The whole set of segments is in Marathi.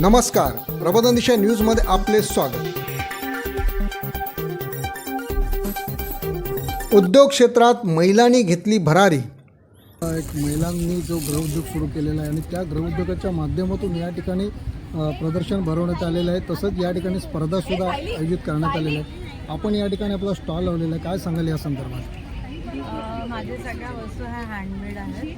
नमस्कार. प्रबोधन दिशा न्यूजमध्ये आपले स्वागत. उद्योग क्षेत्रात महिलांनी घेतली भरारी. एक महिलांनी जो गृहउद्योग सुरू केलेला आहे आणि त्या गृहउद्योगाच्या माध्यमातून या ठिकाणी प्रदर्शन भरवण्यात आलेलं आहे. तसंच या ठिकाणी स्पर्धासुद्धा आयोजित करण्यात आलेल्या आहे आपण या ठिकाणी आपला स्टॉल लावलेला आहे. काय सांगाल या संदर्भात? माझे सगळ्या वस्तू ह्या हँडमेड आहेत.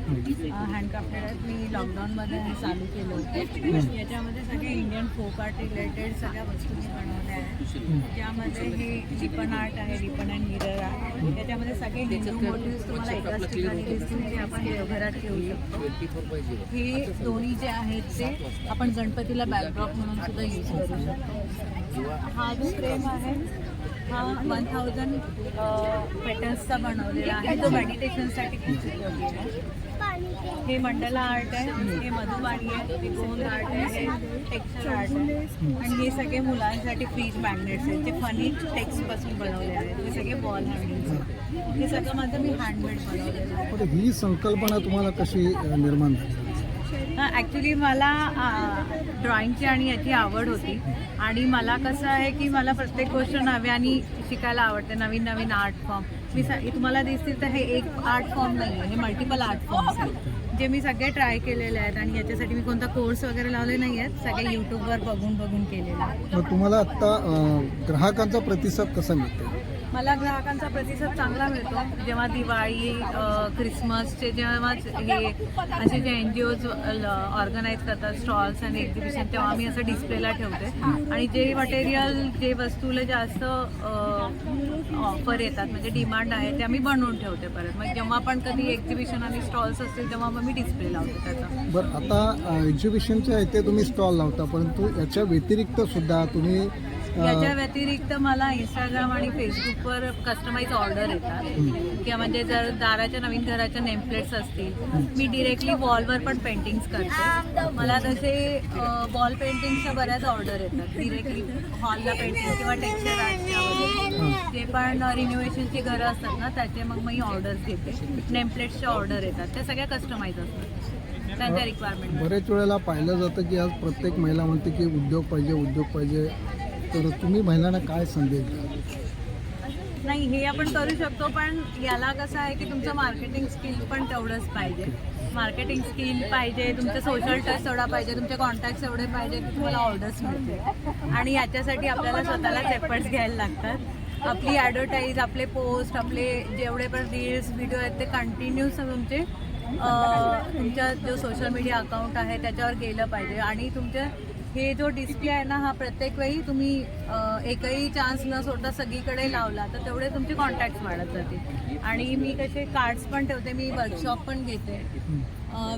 हँडक्राफ्टेड आहेत. मी लॉकडाऊनमध्ये हे चालू केलं होतं. याच्यामध्ये सगळे इंडियन फोक आर्ट रिलेटेड सगळ्या वस्तू मी बनवल्या आहेत. त्यामध्ये हे रिपन आर्ट आहे रिपन अँड मिरर आहे. त्याच्यामध्ये सगळे हिंदू मोटिव्स तुम्हाला एकाच ठिकाणी दिसतील जे आपण देवघरात ठेवू शकतो. हे दोन्ही जे आहेत ते आपण गणपतीला बॅकड्रॉप म्हणून सुद्धा यूज करू शकतो. हा जो फ्रेम आहे हा वन थाउजंड पॅटर्न्सचा बनवलेला आहे. तो मेडिटेशनसाठी खूप उपयोगी आहे. हे मंडला आर्ट आहे हे मधुबाणी आहे हे गोंद आर्ट आहे हे टेक्स्चर आर्ट आहे. आणि हे सगळे मुलांसाठी फ्रीज मॅग्नेट्स आहेत जे फनी टेक्स्टपासून बनवले आहेत. हे सगळे बॉल हँडल्स आहेत. हे सगळं माझं मी हँडमेड बनवलेलं आहे. ही संकल्पना तुम्हाला कशी निर्माण झाली? ॲक्च्युली मला ड्रॉइंगची आणि याची आवड होती. आणि मला कसं आहे की मला प्रत्येक गोष्ट नव्याने शिकायला आवडते नवीन नवीन आर्ट फॉर्म मी स तुम्हाला दिसतील तर हे एक आर्ट फॉर्म नाही आहे हे मल्टिपल आर्ट फॉर्म्स आहेत. जे मी सगळे ट्राय केलेले आहेत आणि याच्यासाठी मी कोणता कोर्स वगैरे लावले नाही आहेत सगळे यूट्यूबवर बघून बघून केलेले आहेत. मग तुम्हाला आत्ता ग्राहकांचा प्रतिसाद कसा मिळतो मला ग्राहकांचा प्रतिसाद चांगला मिळतो. जेव्हा दिवाळी क्रिसमसचे जेव्हा हे असे जे एन जी ओज ऑर्गनाईज करतात स्टॉल्स आणि एक्झिबिशन तेव्हा आम्ही असं डिस्प्लेला ठेवते. आणि जे मटेरियल जे वस्तूला जास्त ऑफर येतात म्हणजे डिमांड आहे ते आम्ही बनवून ठेवते परत. मग जेव्हा पण कधी एक्झिबिशन आणि स्टॉल्स असतील तेव्हा मग मी डिस्प्ले लावते त्याचा. बरं आता एक्झिबिशनच्या इथे तुम्ही स्टॉल लावता परंतु याच्या व्यतिरिक्त सुद्धा तुम्ही याच्या व्यतिरिक्त मला इंस्टाग्राम आणि फेसबुकवर कस्टमाइज ऑर्डर येतात. किंवा म्हणजे जर दाराच्या नवीन घराच्या नेमप्लेट्स असतील मी डिरेक्टली वॉलवर पण पेंटिंग्स करते. मला तसे वॉल पेंटिंगच्या बऱ्याच ऑर्डर येतात. डिरेक्टली हॉलला पेंटिंग किंवा टेक्स्चर आर्टच्या वगैरे. जे पण रिन्युएशनची घरं असतात ना त्याचे मग मी ऑर्डर्स घेते. नेमप्लेट्सच्या ऑर्डर येतात. त्या सगळ्या कस्टमाइज असतात. त्यांच्या रिक्वायरमेंट बरेच वेळेला पाहिलं जातं की आज प्रत्येक महिला म्हणते की उद्योग पाहिजे उद्योग पाहिजे. तर तुम्ही महिलांना काय संदेश द्या नाही हे आपण करू शकतो पण याला कसं आहे की तुमचं मार्केटिंग स्किल पण तेवढंच पाहिजे. मार्केटिंग स्किल पाहिजे तुमचं सोशल टच एवढा पाहिजे तुमचे कॉन्टॅक्ट्स एवढे पाहिजे की तुम्हाला ऑर्डर्स मिळते आणि याच्यासाठी आपल्याला स्वतःलाच एफर्ट्स घ्यायला लागतात. आपली ॲडव्हर्टाईज आपले पोस्ट आपले जेवढे पण रील्स व्हिडिओ आहेत ते कंटिन्यूस तुमचे तुमच्या जो सोशल मीडिया अकाउंट आहे त्याच्यावर गेलं पाहिजे. आणि तुमच्या हे जो डिस्प्ले आहे ना हा प्रत्येक वेळी तुम्ही एकही चान्स न सोडता सगळीकडे लावला तर तेवढे तुमचे कॉन्टॅक्ट वाढत जातील. आणि मी कसे कार्ड्स पण ठेवते मी वर्कशॉप पण घेते.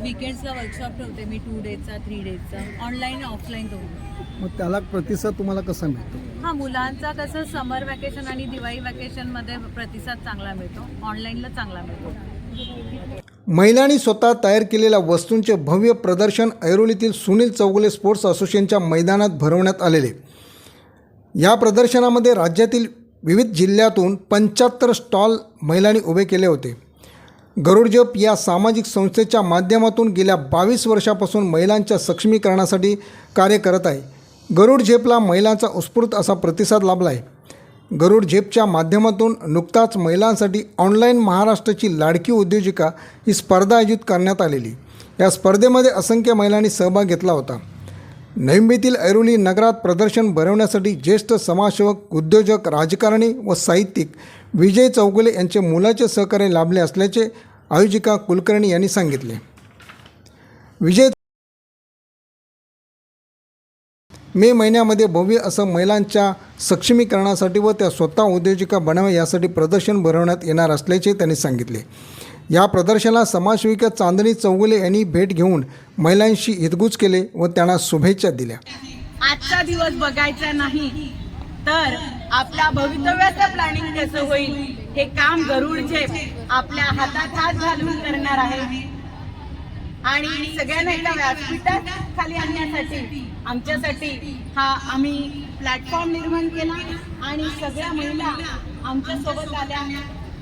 विकेंड्सला वर्कशॉप ठेवते मी टू डेजचा थ्री डेजचा ऑनलाईन ऑफलाईन दोन्ही. मग त्याला प्रतिसाद तुम्हाला कसा मिळतो? हा मुलांचा कसं समर वॅकेशन आणि दिवाळी वॅकेशनमध्ये प्रतिसाद चांगला मिळतो ऑनलाईनला चांगला मिळतो. महिलांनी स्वतः तयार केलेल्या वस्तूंचे भव्य प्रदर्शन ऐरोलीतील सुनील चौगुले स्पोर्ट्स असोसिएशनच्या मैदानात भरवण्यात आलेले. या प्रदर्शनामध्ये राज्यातील विविध जिल्ह्यातून पंच्याहत्तर स्टॉल महिलांनी उभे केले होते. गरुडजप या सामाजिक संस्थेच्या माध्यमातून गेल्या बावीस वर्षापासून महिलांच्या सक्षमीकरणासाठी कार्य करत आहे. गरुड झेपला महिलांचा उत्स्फूर्त असा प्रतिसाद लाभला आहे. गरुड झेपच्या माध्यमातून नुकताच महिलांसाठी ऑनलाईन महाराष्ट्राची लाडकी उद्योजिका ही स्पर्धा आयोजित करण्यात आलेली. या स्पर्धेमध्ये असंख्य महिलांनी सहभाग घेतला होता. नवी ऐरोली नगरात प्रदर्शन भरवण्यासाठी ज्येष्ठ समाजसेवक उद्योजक राजकारणी व साहित्यिक विजय चौगुले यांचे मुलाचे सहकार्य लाभले असल्याचे आयोजिका कुलकर्णी यांनी सांगितले. विजय मे महिन्यामध्ये भव्य असं महिलांच्या सक्षमीकरणासाठी व त्या स्वतः उद्योजिका बनाव्या यासाठी प्रदर्शन भरवण्यात येणार असल्याचे त्यांनी सांगितले. या प्रदर्शनाला समाजसेविका चांदणी चौगुले यांनी भेट घेऊन महिलांशी हितगुज केले व त्यांना शुभेच्छा दिल्या. आजचा दिवस बघायचा नाही तर आपल्या भवितव्याचं प्लॅनिंग कसं होईल हे काम गरुडचे आपल्या हातात हात घालून करणार आहे. आणि सगळ्यांना एका व्यासपीठात खाली आणण्यासाठी आमच्यासाठी हा आम्ही प्लॅटफॉर्म निर्माण केला आणि सगळ्या महिला आमच्यासोबत आल्या.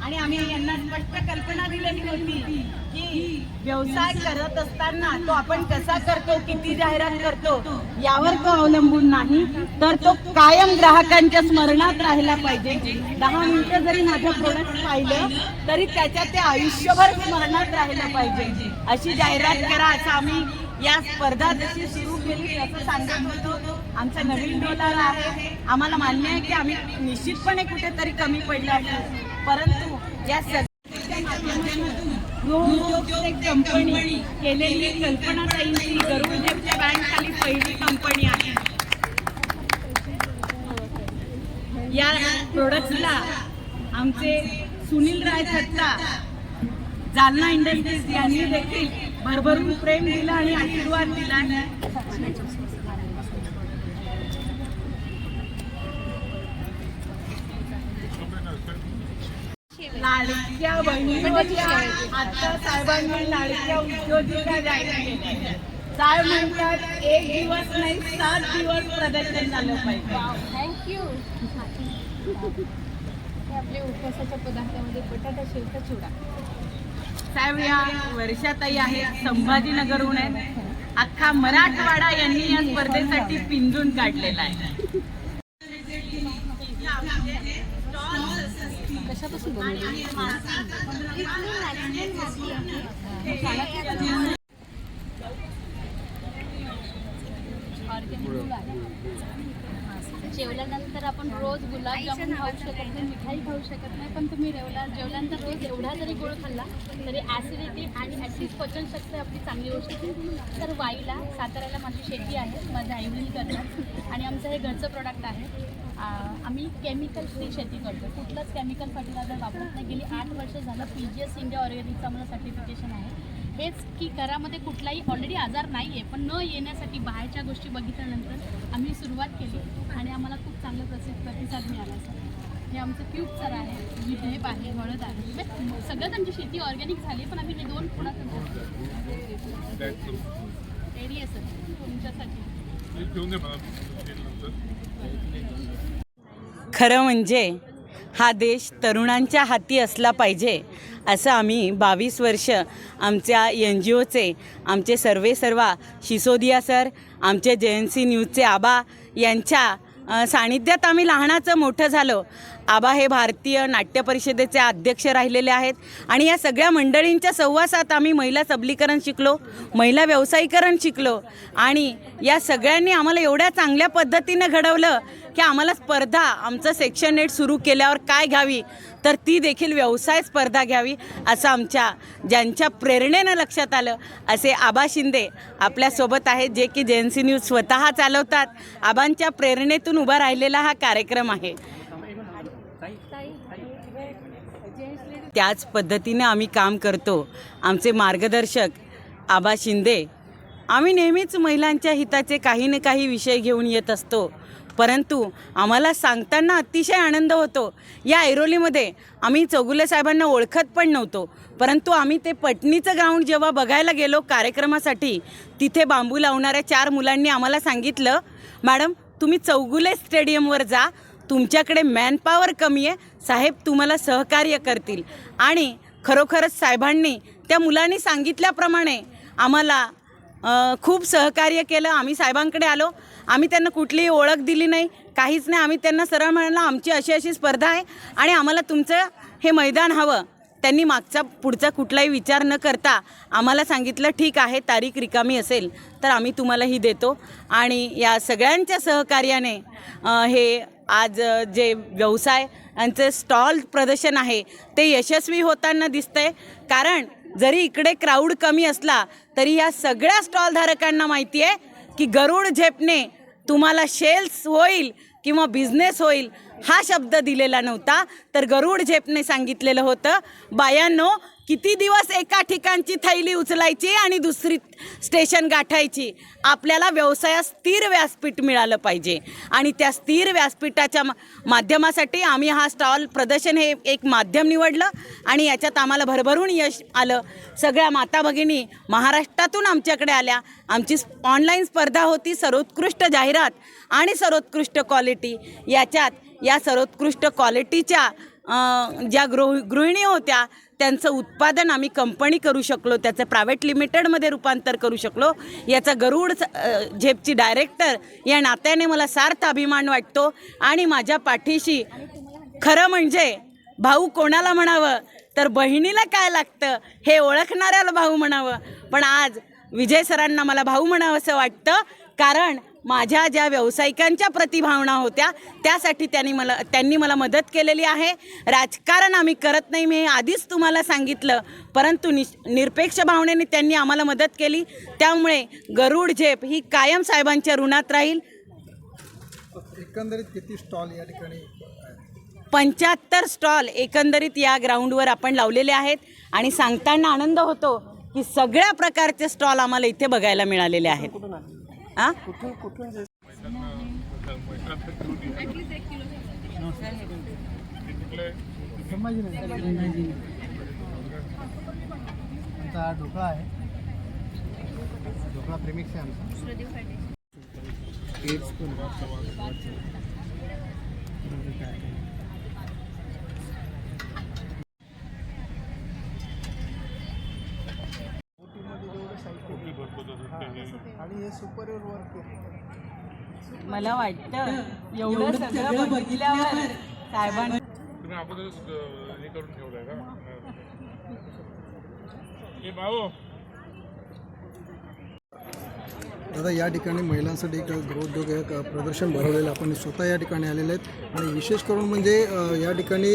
आणि आम्ही यांना स्पष्ट कल्पना दिलेली होती की व्यवसाय करत असताना तो आपण कसा करतो किती जाहिरात करतो यावर तो अवलंबून नाही. तर तो कायम ग्राहकांच्या स्मरणात राहिला पाहिजे. दहा मिनिटं जरी माझं प्रोडक्ट पाहिलं तरी त्याच्या ते आयुष्यभर स्मरणात राहिलं पाहिजे. अशी जाहिरात करा असं आम्ही या स्पर्धा जशी सुरू केली असं सांगत होतो आमचा नवीन डोलार आहे. आम्हाला मान्य आहे की आम्ही निश्चितपणे कुठेतरी कमी पडलो आहे. परंतु या सगळ्या माध्यमातून कंपनी केलेली कल्पना ताईंची गरुड बँक खाली पहिली कंपनी आहे. या प्रोडक्टला आमचे सुनील राय सत्ता जालना इंडस्ट्रीज यांनी देखील भरभरून प्रेम दिलं आणि आशीर्वाद दिला. लाडक्या बहिणीच्या आता साहेबांनी लाडक्या उद्योजिका जाहीर केल्या. म्हणतात एक दिवस नाही सात दिवस प्रदर्शन झालं पाहिजे. थँक्यू आपल्या उपवासाच्या पदार्थामध्ये बटाटा शेवचा चिवडा साहेब या वर्षाताई आहेत संभाजीनगरहून आहेत. अख्खा मराठवाडा यांनी या स्पर्धेसाठी पिंजून काढलेला आहे. कशापासून बनवली जेवल्यानंतर आपण रोज गुलाबजामुन खाऊ शकत नाही मिठाई खाऊ शकत नाही पण तुम्ही रेवला जेवल्यानंतर रोज एवढा जरी गोड खाल्ला तरी ॲसिडिटी आणि ॲटलीस्ट पचनशक्ती आपली चांगली होऊ शकते. तर वाईला साताऱ्याला माझी शेती आहे माझ्या आईवडील करतात. आणि आमचं हे घरचं प्रोडक्ट आहे. आम्ही केमिकल फ्री शेती करतो. कुठलंच केमिकल फर्टिलायझर वापरत नाही. गेली आठ वर्ष झालं पी जी एस इंडिया ऑर्गॅनिकचं आम्हाला सर्टिफिकेशन आहे. हेच की घरामध्ये कुठलाही ऑलरेडी आजार नाही आहे पण न येण्यासाठी बाहेरच्या गोष्टी बघितल्यानंतर आम्ही सुरुवात केली आणि आम्हाला खूप चांगला प्रसिद्ध प्रतिसाद मिळाला सर हे आमचं क्यूब सर आहे ही ढेप आहे हळद आहे. म्हणजे सगळंच आमची शेती ऑर्गॅनिक झाली पण आम्ही हे दोन पुन्हा रेडी आहे सर तुमच्यासाठी. खरं म्हणजे हा देश तरुणांच्या हाती असला पाहिजे. असं आम्ही बावीस वर्ष आमच्या एन जी ओचे आमचे सर्वे सर्वा शिसोदिया सर आमचे जे एन सी न्यूजचे आबा यांच्या सानिध्यात आम्ही लहानाचं मोठं झालो. आबा हे भारतीय नाट्य परिषदेचे अध्यक्ष राहिलेले आहेत. आणि या सगळ्या मंडळींच्या सहवासात आम्ही महिला सबलीकरण शिकलो महिला व्यावसायीकरण शिकलो. आणि या सगळ्यांनी आम्हाला एवढ्या चांगल्या पद्धतीनं घडवलं की आम्हाला स्पर्धा आमचं सेक्शन एट सुरू केल्यावर काय घ्यावी? तर ती देखील व्यवसाय स्पर्धा घ्यावी असं आमच्या ज्यांच्या प्रेरणेनं लक्षात आलं असे आबा शिंदे आपल्यासोबत आहेत जे की जे एन सी न्यूज स्वतः चालवतात. आबांच्या प्रेरणेतून उभा राहिलेला हा कार्यक्रम आहे. त्याच पद्धतीने आम्ही काम करतो. आमचे मार्गदर्शक आबा शिंदे आम्ही नेहमीच महिलांच्या हिताचे काही ना काही विषय घेऊन येत असतो. परंतु आम्हाला सांगताना अतिशय आनंद होतो. या ऐरोलीमध्ये आम्ही चौगुले साहेबांना ओळखत पण नव्हतो. परंतु आम्ही ते पटणीचं ग्राउंड जेव्हा बघायला गेलो कार्यक्रमासाठी तिथे बांबू लावणाऱ्या चार मुलांनी आम्हाला सांगितलं मॅडम तुम्ही चौगुले स्टेडियमवर जा. तुमच्याकडे मॅनपावर कमी आहे. साहेब तुम्हाला सहकार्य करतील. आणि खरोखरच साहेबांनी त्या मुलांनी सांगितल्याप्रमाणे आम्हाला खूप सहकार्य केलं. आम्ही साहेबांकडे आलो. आम्ही त्यांना कुठलीही ओळख दिली नाही. काहीच नाही. आम्ही त्यांना सरळ म्हणलं आमची अशी अशी स्पर्धा आहे आणि आम्हाला तुमचं हे मैदान हवं. त्यांनी मागचा पुढचा कुठलाही विचार न करता आम्हाला सांगितलं ठीक आहे तारीख रिकामी असेल तर आम्ही तुम्हालाही देतो. आणि या सगळ्यांच्या सहकार्याने हे आज जे व्यवसाय यांचं स्टॉल प्रदर्शन आहे ते यशस्वी होताना दिसतंय. कारण जरी इकडे क्राऊड कमी असला तरी या सगळ्या स्टॉलधारकांना माहिती आहे की गरुड झेपणे तुम्हाला शेल्स होईल किंवा बिझनेस होईल हा शब्द दिलेला नव्हता. तर गरुड झेपने सांगितलेलं होतं बायांनो किती दिवस एका ठिकाणची थैली उचलायची आणि दुसरी स्टेशन गाठायची? आपल्याला व्यवसायात स्थिर व्यासपीठ मिळालं पाहिजे. आणि त्या स्थिर व्यासपीठाच्या माध्यमासाठी आम्ही हा स्टॉल प्रदर्शन हे एक माध्यम निवडलं आणि याच्यात आम्हाला भरभरून यश आलं. सगळ्या माता भगिनी महाराष्ट्रातून आमच्याकडे आल्या. आमची ऑनलाईन स्पर्धा होती सर्वोत्कृष्ट जाहिरात आणि सर्वोत्कृष्ट क्वालिटी याच्यात या सर्वोत्कृष्ट क्वालिटीच्या ज्या गृह गृहिणी होत्या त्यांचं उत्पादन आम्ही कंपनी करू शकलो त्याचं प्रायव्हेट लिमिटेडमध्ये रूपांतर करू शकलो. याचा गरुड झेपची डायरेक्टर या नात्याने मला सार्थ अभिमान वाटतो. आणि माझ्या पाठीशी खरं म्हणजे भाऊ कोणाला म्हणावं? तर बहिणीला काय लागतं? हे ओळखणाऱ्याला भाऊ म्हणावं. पण आज विजय सरांना मला भाऊ म्हणावं असं वाटतं. कारण माझ्या ज्या व्यावसायिकांच्या प्रतिभावना होत्या त्यासाठी त्यांनी मला त्यांनी मला मदत केलेली आहे. राजकारण आम्ही करत नाही मी आधीच तुम्हाला सांगितलं. परंतु नि निरपेक्ष भावनेने त्यांनी आम्हाला मदत केली. त्यामुळे गरुड झेप ही कायम साहेबांच्या ऋणात राहील. एकंदरीत किती स्टॉल या ठिकाणी? पंच्याहत्तर स्टॉल एकंदरीत या ग्राउंडवर आपण लावलेले आहेत. आणि सांगताना आनंद होतो की सगळ्या प्रकारचे स्टॉल आम्हाला इथे बघायला मिळालेले आहेत. आ? आमचा हा ढोकळा आहे. ढोकळा प्रेमिक्स आहे आमचा. आणि हे सुपरवेअर वर्क आहे. मला वाटतं एवढं सगळं बघितल्यावर साहेबांनी तुम्ही अगोदरच हे करून ठेवलंय का? हे भाऊ दादा या ठिकाणी महिलांसाठी एक गृहोद्योग एक प्रदर्शन भरवलेलं आपण स्वतः या ठिकाणी आलेले आहेत. आणि विशेष करून म्हणजे या ठिकाणी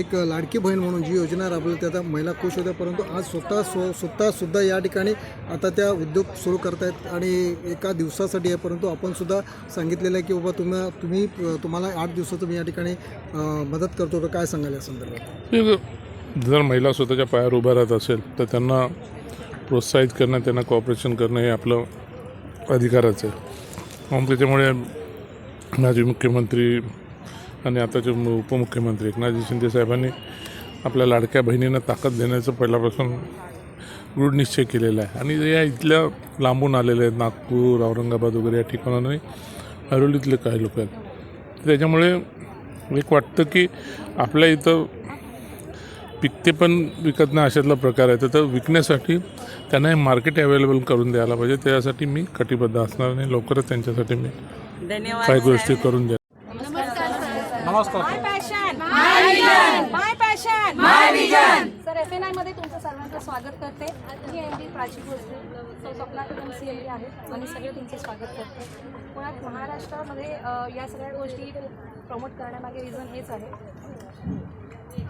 एक लाडकी बहीण म्हणून जी योजना राबवली त्या आता महिला खुश होत्या. परंतु आज स्वतः स्व स्वतःसुद्धा या ठिकाणी आता त्या उद्योग सुरू करतायत आणि एका दिवसासाठी आहे. परंतु आपणसुद्धा सांगितलेलं आहे की बाबा तुम्ही तुम्ही तुम्हाला आठ दिवसाचं मी या ठिकाणी मदत करतो. तर काय सांगाल या संदर्भात? जर महिला स्वतःच्या पायावर उभ्या राहत असेल तर त्यांना प्रोत्साहित करणं त्यांना कॉपरेशन करणं हे आपलं अधिकाराचं आहे. मग त्याच्यामुळे माजी मुख्यमंत्री आणि आताचे उपमुख्यमंत्री एकनाथजी शिंदे साहेबांनी आपल्या लाडक्या बहिणींना ताकद देण्याचं पहिल्यापासून दृढ निश्चय केलेला आहे. आणि या इथल्या लांबून आलेले आहेत नागपूर औरंगाबाद वगैरे या ठिकाणाने हरोलीतले काही लोक आहेत. त्याच्यामुळे एक वाटतं की आपल्या इथं पिकते पण विकत नाही अशातला प्रकार आहे. तर विकण्यासाठी त्यांना हे मार्केट अवेलेबल करून द्यायला पाहिजे. त्यासाठी मी कटिबद्ध असणार आणि लवकरच त्यांच्यासाठी मी धन्यवाद. काही गोष्टी करून द्या सर एफ एन आयमध्ये तुमचं सर्वांचं स्वागत करते. मी एम डी प्राची भोसले सौ Swapna Kadam C M D आहे आणि सगळे तुमचं स्वागत करते. मुळात महाराष्ट्रामध्ये या सगळ्या गोष्टी प्रमोट करण्यामागे रिझन हेच आहे.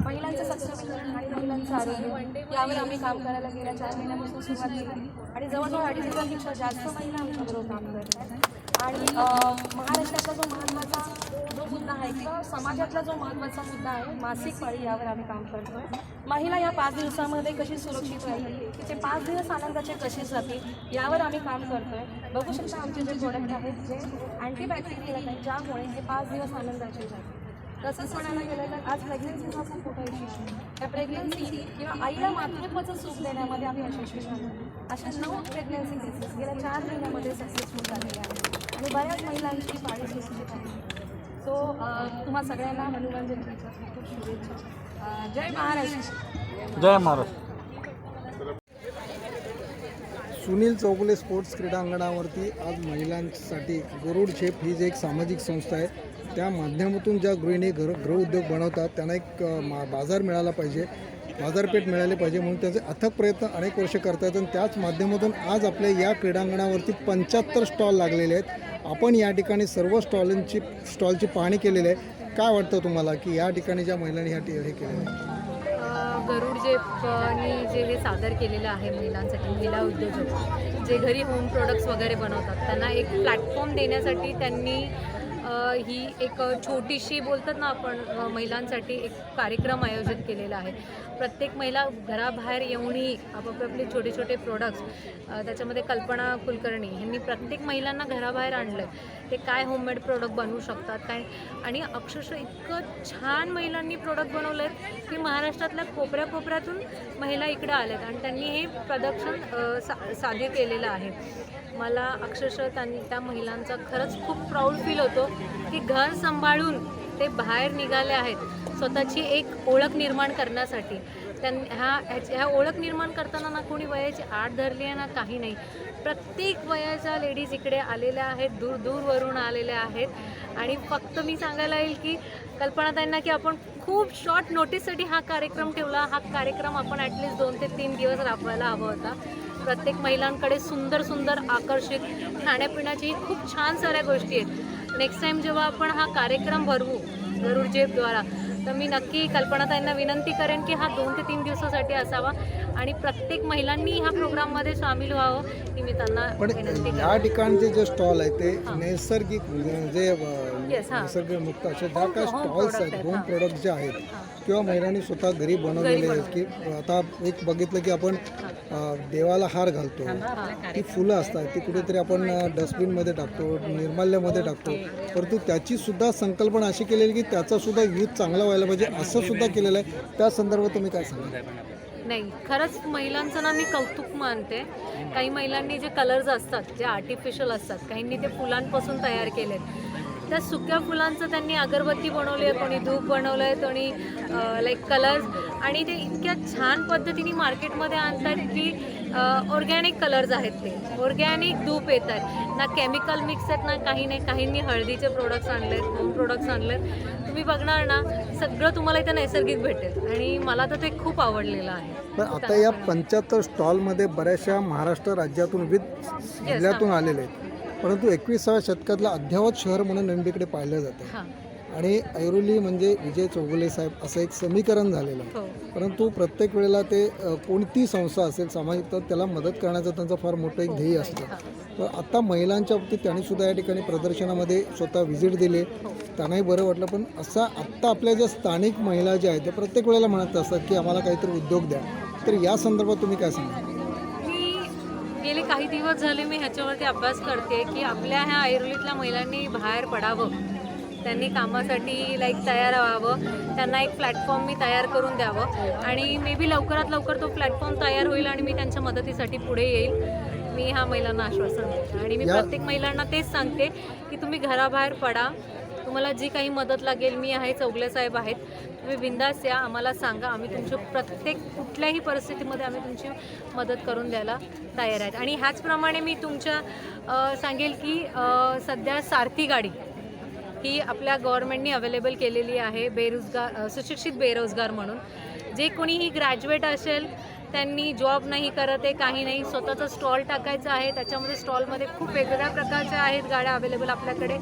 महिलांचं सक्षमीकरण आणि महिलांचं आरोग्य यावर आम्ही काम करायला गेल्या चार महिन्यापासून सुरुवात केली. आणि जवळजवळ अडीच हजारपेक्षा जास्त महिला आमच्याबरोबर काम करत आहेत. आणि महाराष्ट्राचा महाराष्ट्रातला जो महत्त्वाचा जो मुद्दा आहे किंवा समाजातला जो महत्त्वाचा मुद्दा आहे मासिक पाळी यावर आम्ही काम करतोय. महिला या पाच दिवसामध्ये कशी सुरक्षित राहील तिचे पाच दिवस आनंदाचे कसे जातील? यावर आम्ही काम करतो बघू शकता आमचे जे प्रोडक्ट आहेत जे अँटीबॅक्टेरियल आहेत ज्यामुळे हे पाच दिवस आनंदाचे जातील. तसंच म्हणायला गेलं तर आज प्रेग्नन्सीचा खूप मोठा इश्यू आहे. त्या प्रेग्नन्सी किंवा आईला मातृत्वाचं सुख देण्यामध्ये आम्ही यशस्वी झालो. अशा नऊ प्रेग्नन्सी केसेस गेल्या चार महिन्यामध्ये सक्सेसफुल झालेल्या आहेत. आणि बऱ्याच महिलांची पाळी सुरक्षित आहे. सो तुम्हा सगळ्यांना मनोरंजन दिवसाची खूप शुभेच्छा. जय महाराष्ट्र. जय महाराज सुनील चौगुले स्पोर्ट्स क्रीडांगणावरती आज महिलांसाठी गरुड झेप ही जी एक सामाजिक संस्था आहे. त्या माध्यमातून ज्या गृहिणी घर गृहउद्योग बनवतात त्यांना एक मा बाजार मिळाला पाहिजे बाजारपेठ मिळाली पाहिजे म्हणून त्यांचे अथक प्रयत्न अनेक वर्ष करतात आणि त्याच माध्यमातून आज आपल्या या क्रीडांगणावरती पंच्याहत्तर स्टॉल लागलेले आहेत. आपण या ठिकाणी सर्व स्टॉलांची स्टॉलची पाहणी केलेली आहे. काय वाटतं तुम्हाला की या ठिकाणी ज्या महिलांनी ह्या हे केलेलं आहे? गरुड जे जे हे सादर केलेलं आहे महिलांसाठी महिला उद्योजक जे घरी होम प्रोडक्ट्स वगैरे बनवतात त्यांना एक प्लॅटफॉर्म देण्यासाठी त्यांनी ही एक छोटीशी बोलतात ना आपण महिलांसाठी एक कार्यक्रम आयोजित केलेला आहे. प्रत्येक महिला घराबाहेर येऊनही आपापले छोटे छोटे प्रोडक्ट्स त्याच्यामध्ये कल्पना कुलकर्णी यांनी प्रत्येक महिलांना घराबाहेर आणलं ते काय होममेड प्रोडक्ट बनवू शकतात काय? आणि अक्षरशः इतकं छान महिलांनी प्रोडक्ट बनवलं आहेत की महाराष्ट्रातल्या कोपऱ्या कोपऱ्यातून महिला इकडे आल्यात आणि त्यांनी हे प्रदर्शन सा साध्य केलेलं आहे. मला अक्षरशः त्यांनी त्या महिलांचा खरंच खूप प्राऊड फील होतो की घर सांभाळून ते बाहेर निघाले आहेत स्वतःची एक ओळख निर्माण करण्यासाठी. त्यां ह्या ह्याची- ह्या ओळख निर्माण करताना ना कोणी वयाची आठ धरली आहे ना काही नाही. प्रत्येक वयाच्या लेडीज इकडे आलेल्या आहेत दूर दूरवरून आलेल्या आहेत. आणि फक्त मी सांगायला येईल की कल्पना त्यांना की आपण खूप शॉर्ट नोटीससाठी हा कार्यक्रम ठेवला. हा कार्यक्रम आपण ॲटलिस्ट दोन ते तीन दिवस राबवायला हवा होता. प्रत्येक महिलांकडे सुंदर सुंदर आकर्षित खाण्यापिण्याची खूप छान साऱ्या गोष्टी आहेत. नेक्स्ट टाईम जेव्हा आपण हा कार्यक्रम भरवू गरुड जेपद्वारा तर मी नक्की कल्पनाताईंना विनंती करेन की हा दोन ते तीन दिवसासाठी असावा आणि प्रत्येक महिलांनी ह्या प्रोग्राममध्ये सामील व्हावं ही मी त्यांना पण विनंती या करेन ठिकाणचे जे स्टॉल आहेत ते हां. नैसर्गिक म्हणजे जे Yes, हां. निसर्गमुक्त असे ज्या Home- काय home स्टॉल्स product आहेत आहेत, होम हां. प्रोडक्ट जे आहेत हां. किंवा महिलांनी स्वतः घरी बनवलेले आहेत की आता एक बघितलं की आपण अ, देवाला हार घालतो ती फुलं असतात ती कुठेतरी आपण डस्टबिनमध्ये टाकतो निर्माल्यामध्ये टाकतो परंतु त्याची सुद्धा संकल्पना अशी केलेली की त्याचा सुद्धा यूज चांगला व्हायला पाहिजे असं सुद्धा केलेलं आहे. त्या संदर्भात तुम्ही काय सांगा नाही खरंच महिलांचं ना मी कौतुक मानते. काही महिलांनी जे कलर्स असतात जे आर्टिफिशियल असतात काहींनी ते फुलांपासून तयार केलेत. त्या सुक्या फुलांचं त्यांनी अगरबत्ती बनवली आहे कोणी धूप बनवलं आहे कोणी लाईक कलर्स आणि ते इतक्या छान पद्धतीने मार्केटमध्ये आणतात की ऑर्गॅनिक कलर्स आहेत ते. ऑर्गॅनिक धूप येत आहेत ना केमिकल मिक्स आहेत ना काही नाही. काहींनी हळदीचे प्रोडक्ट्स आणलेत होम प्रोडक्ट्स आणलेत. तुम्ही बघणार ना सगळं तुम्हाला इथं नैसर्गिक भेटेल. आणि मला तर ते खूप आवडलेलं आहे. आता या पंच्याहत्तर स्टॉलमध्ये बऱ्याचशा महाराष्ट्र राज्यातून विविध जिल्ह्यातून आलेले आहेत. परंतु एकविसाव्या शतकातलं अद्यावत शहर म्हणून नंदीकडे पाहिलं जातं. हां. आणि ऐरोली म्हणजे विजय चौगुले साहेब असं एक समीकरण झालेलं आहे. हो. परंतु प्रत्येक वेळेला ते कोणती संस्था असेल सामाजिक तर त्याला मदत करण्याचं त्यांचं फार मोठं एक ध्येय असतं. तर आता महिलांच्या बाबतीत त्यांनी सुद्धा या ठिकाणी प्रदर्शनामध्ये स्वतः व्हिजिट दिली. त्यांनाही बरं वाटलं पण असा आत्ता आपल्या ज्या स्थानिक महिला ज्या आहेत त्या प्रत्येक वेळेला म्हणत असतात की आम्हाला काहीतरी उद्योग द्या. तर या संदर्भात तुम्ही काय सांगा गेले काही दिवस झाले मी ह्याच्यावरती अभ्यास करते की आपल्या ह्या ऐरोलीतल्या महिलांनी बाहेर पडावं. त्यांनी कामासाठी लाईक तयार व्हावं. त्यांना एक प्लॅटफॉर्म मी तयार करून द्यावं. आणि मे बी लवकरात लवकर तो प्लॅटफॉर्म तयार होईल आणि मी त्यांच्या मदतीसाठी पुढे येईल. मी ह्या महिलांना आश्वासन देते. आणि मी प्रत्येक महिलांना तेच सांगते की तुम्ही घराबाहेर पडा. तुम्हाला जी काही मदत लागेल मी आहे चौगले साहेब आहेत. तुम्ही बिंदास या आम्हाला सांगा. आम्ही तुमच्या प्रत्येक कुठल्याही परिस्थितीमध्ये आम्ही तुमची मदत करून द्यायला तयार आहेत. आणि ह्याचप्रमाणे मी तुमच्या सांगेल की सध्या सारथी गाडी ही आपल्या गव्हर्नमेंटनी अवेलेबल केलेली आहे बेरोजगार सुशिक्षित बेरोजगार म्हणून. जे कोणीही ग्रॅज्युएट असेल त्यांनी जॉब नाही करत आहे काही नाही. स्वतःचा स्टॉल टाकायचा आहे. त्याच्यामध्ये स्टॉलमध्ये खूप वेगवेगळ्या प्रकारच्या आहेत गाड्या अवेलेबल आपल्याकडे.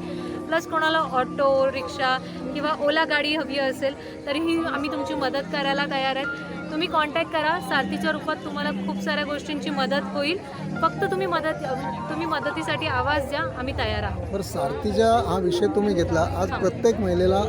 प्लस कोणाला ऑटो रिक्षा किंवा ओला गाडी हवी असेल तरीही आम्ही तुमची मदत करायला तयार आहेत. तुम्ही कॉन्टॅक्ट करा. सारथीच्या रूपात तुम्हाला खूप साऱ्या गोष्टींची मदत होईल. फक्त तुम्ही मदत तुम्ही मदतीसाठी आवाज द्या. आम्ही तयार आहोत. बरं सारथीचा हा विषय तुम्ही घेतला. आज प्रत्येक महिलेला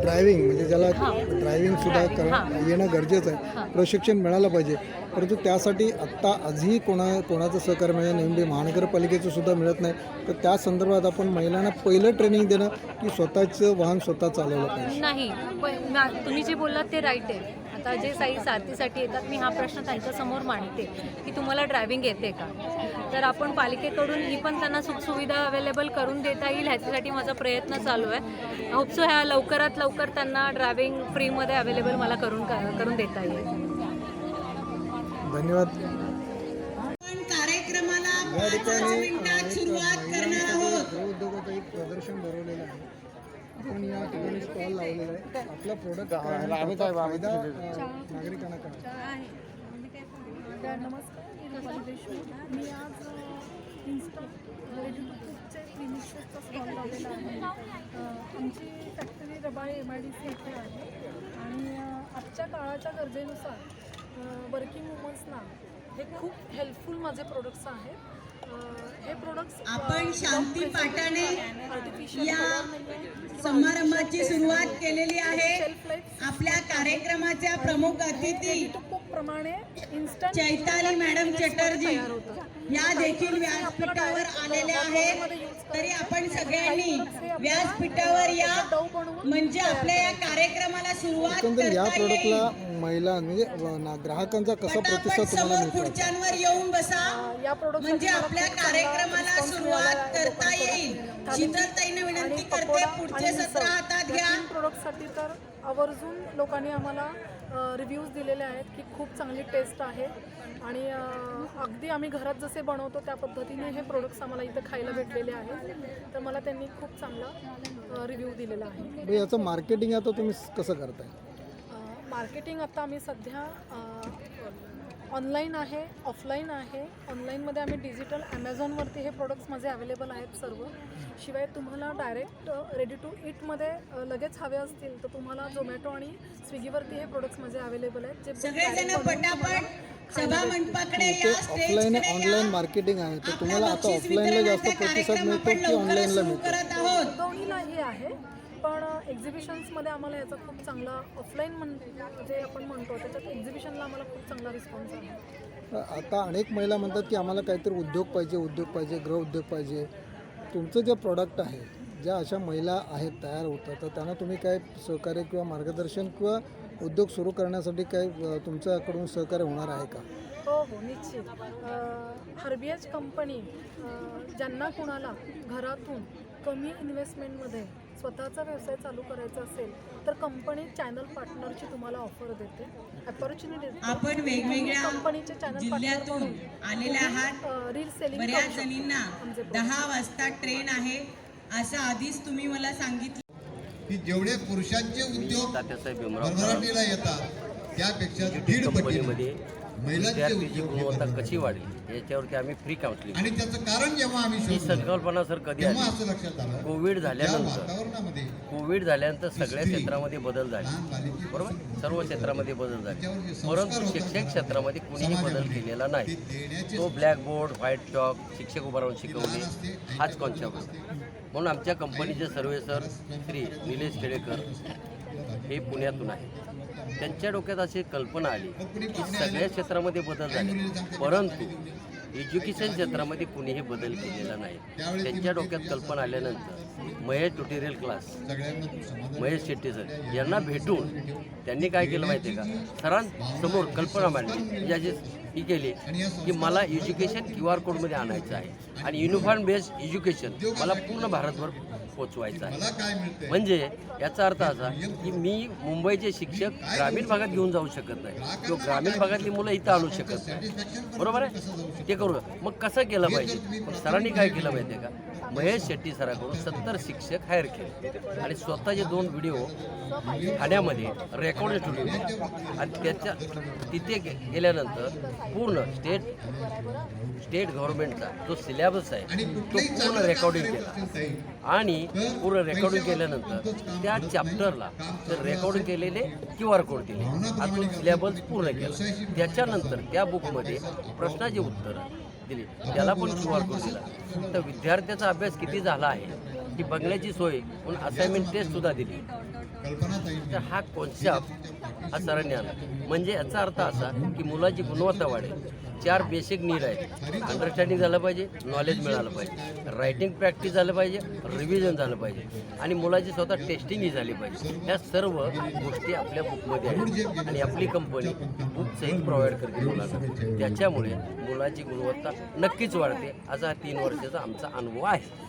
ड्रायव्हिंग म्हणजे ज्याला. ड्रायव्हिंग सुद्धा Driving, कर. येणं गरजेचं आहे. प्रशिक्षण मिळालं पाहिजे परंतु त्यासाठी आत्ता आजही कोणा कोणाचं सहकार्य म्हणजे नेमके महानगरपालिकेचं सुद्धा मिळत नाही तर त्या संदर्भात आपण महिलांना पहिलं ट्रेनिंग देणं की स्वतःचं वाहन स्वतः चालवलं पाहिजे नाही तुम्ही जे बोललात ते राईट आहे आता जे साई सारथीसाठी येतात मी हा प्रश्न त्यांच्यासमोर मांडते की तुम्हाला ड्रायव्हिंग येते का? तर आपण पालिकेकडून ही पण त्यांना सुखसुविधा अवेलेबल करून देता येईल ह्याच्यासाठी माझा प्रयत्न चालू आहे. होपसो ह्या लवकरात लवकर त्यांना ड्रायव्हिंग फ्रीमध्ये अवेलेबल मला करून करून देता येईल. धन्यवाद. कार्यक्रमाला सुरुवात करणार आहोत. उद्योगाचं एक प्रदर्शन भरवलेलं आहे आपण या ठिकाणी स्टॉल लावलेला आहे. आपला प्रोडक्ट फायदा अ, नागरिकांना करा नमस्कार. मी रुपाली देशमुख. मी आज इन्स्टा रेडिओचे क्लिनिक्सचा स्टॉल लावलेला आहे. अ, आमची factory Rabale M I D C इथे आहे. आणि अ, आजच्या काळाच्या गरजेनुसार वर्किंग वुमन्सना हे खूप हेल्पफुल माझे प्रोडक्ट्स आहेत. अ, आपण शांती पाठाने या समारंभाची सुरुवात केलेली आहे. आपल्या कार्यक्रमाच्या प्रमुख अतिथी चैताली मॅडम चटर्जी या देखील व्यासपीठावर आलेल्या आहेत. तरी आपण सगळ्यांनी व्यासपीठावर या म्हणजे आपल्या या कार्यक्रमाला सुरुवात करता येईल महिला म्हणजे ग्राहकांचा कसा प्रतिसाद तुम्हाला समोर मिळतो? खुर्च्यांवर येऊन बसा. या प्रोडक्ट म्हणजे आपल्या कार्यक्रमाला सुरुवात करता येईल. शीतलताईने विनंती करते पुढचे सत्र हातात घ्या. प्रोडक्टसाठी तर आवर्जून लोकांनी आम्हाला रिव्ह्यूज दिलेले आहेत की खूप चांगली टेस्ट आहे. आणि अगदी आम्ही घरात जसे बनवतो त्या पद्धतीने हे प्रोडक्ट्स आम्हाला इथं खायला भेटलेले आहेत. तर मला त्यांनी खूप चांगला रिव्ह्यू दिलेला आहे. याचं मार्केटिंग आता तुम्ही कसं करताय? मार्केटिंग आता आम्ही सध्या ऑनलाईन आहे ऑफलाईन आहे. ऑनलाईनमध्ये आम्ही डिजिटल ॲमेझॉनवरती हे प्रोडक्ट्स माझे अवेलेबल आहेत सर्व. शिवाय तुम्हाला डायरेक्ट रेडी टू ईटमध्ये लगेच हवे असतील तर तुम्हाला झोमॅटो आणि स्विगीवरती हे प्रोडक्ट्स माझे अवेलेबल आहेत. जे ऑफलाईन ऑनलाईन मार्केटिंग आहे तर तुम्हाला आता ऑफलाईनला जास्त प्रतिसाद मिळतो की ऑनलाईनला मिळतो? आहोत. दोन्हीलाही आहे. पण एक्झिबिशन्समध्ये आम्हाला याचा खूप चांगला ऑफलाईन म्हण जे आपण म्हणतो त्याच्यात एक्झिबिशनला आम्हाला खूप चांगला रिस्पॉन्स आहे आता अनेक महिला म्हणतात की आम्हाला काहीतरी उद्योग पाहिजे उद्योग पाहिजे गृह उद्योग पाहिजे. तुमचं जे प्रॉडक्ट आहे ज्या अशा महिला आहेत तयार होतात तर त्यांना तुम्ही काय सहकार्य किंवा मार्गदर्शन किंवा उद्योग सुरू करण्यासाठी काय तुमच्याकडून सहकार्य होणार आहे का? हो हो निश्चित. हर्बिएज कंपनी ज्यांना कोणाला घरातून कमी इन्व्हेस्टमेंटमध्ये स्वतःचा व्यवसाय चालू करायचा असेल तर कंपनी चॅनल पार्टनरची तुम्हाला ऑफर देते. अपॉर्च्युनिटी आपण वेगवेगळ्या कंपनीचे चॅनल जिल्ह्यातून आलेले आहात. रील सेलिंग बऱ्याच जणींना दहा वाजता ट्रेन आहे. असं आधीच तुम्ही मला सांगितलं. की जेवढे पुरुषांचे उद्योग भरभराटीला येतात त्यापेक्षा दीड पटीने हे गुणवत्ता. कशी वाढली याच्यावरती आम्ही फ्री काउन्सिलिंग आणि त्याचं कारण जेव्हा आम्ही ही संकल्पना सर कधी आली? कोविड झाल्यानंतर. कोविड झाल्यानंतर सगळ्या क्षेत्रामध्ये बदल झाले. बरोबर? सर्व क्षेत्रामध्ये बदल झाले. परंतु ना, क्षेत्रामध्ये कुणीही बदल केलेला नाही. तो ब्लॅकबोर्ड व्हाईट चॉक शिक्षक उभा राहून शिकवणे असते, हाच कॉन्सेप्ट होता. म्हणून आमच्या कंपनीचे सर्वे सर श्री निलेश केळेकर हे पुण्यातून आहे त्यांच्या डोक्यात अशी कल्पना आली की सगळ्या क्षेत्रामध्ये बदल झाले. परंतु एज्युकेशन क्षेत्रामध्ये कुणीही बदल केलेला नाही. त्यांच्या डोक्यात कल्पना आल्यानंतर Mahesh tutorial class Mahesh Shetty sir यांना भेटून त्यांनी काय केलं माहिती आहे का? सरांसमोर कल्पना मांडली. याची ही केली की मला एज्युकेशन क्यू आर कोडमध्ये आणायचं आहे. आणि युनिफॉर्म बेस्ड एज्युकेशन मला पूर्ण भारतभर पोचवायचं आहे. म्हणजे याचा अर्थ असा की मी मुंबईचे शिक्षक ग्रामीण भागात घेऊन जाऊ शकत नाही. किंवा ग्रामीण भागातली मुलं इथं आणू शकत नाही. बरोबर आहे? ते करू. मग कसं केलं पाहिजे? सरांनी काय केलं आहे का? महेश शेट्टी सराकडून सत्तर शिक्षक हायर केले. आणि स्वतःचे दोन व्हिडिओ ठाण्यामध्ये रेकॉर्ड स्टुडिओ आणि त्याच्या तिथे गे- गेल्यानंतर पूर्ण स्टेट स्टेट गव्हर्नमेंटचा जो सिलेबस आहे तो पूर्ण रेकॉर्डिंग केला. आणि पूर्ण रेकॉर्डिंग केल्यानंतर त्या चॅप्टरला ते रेकॉर्डिंग केलेले क्यू आर कोड दिले हा तो सिलेबस पूर्ण केला. त्याच्यानंतर त्या बुकमध्ये प्रश्नाचे उत्तर दिली. त्याला पण क्यू आर कोड दिला. तर विद्यार्थ्याचा अभ्यास किती झाला आहे की बघण्याची सोय म्हणून असाइनमेंट टेस्ट सुद्धा दिली. तर हा कॉन्सेप्ट हा सरांनी आला म्हणजे याचा अर्थ असा की मुलाची गुणवत्ता वाढेल. चार बेसिक नीड आहेत. अंडरस्टँडिंग झालं पाहिजे नॉलेज मिळालं पाहिजे. रायटिंग प्रॅक्टिस झालं पाहिजे रिव्हिजन झालं पाहिजे. आणि मुलाची स्वतः टेस्टिंगही झाली पाहिजे. ह्या सर्व गोष्टी आपल्या बुकमध्ये आहेत. आणि आपली कंपनी बुक सहित प्रोव्हाइड करते मुलांना. त्याच्यामुळे मुलाची गुणवत्ता नक्कीच वाढते. असा हा तीन वर्षाचा आमचा अनुभव आहे.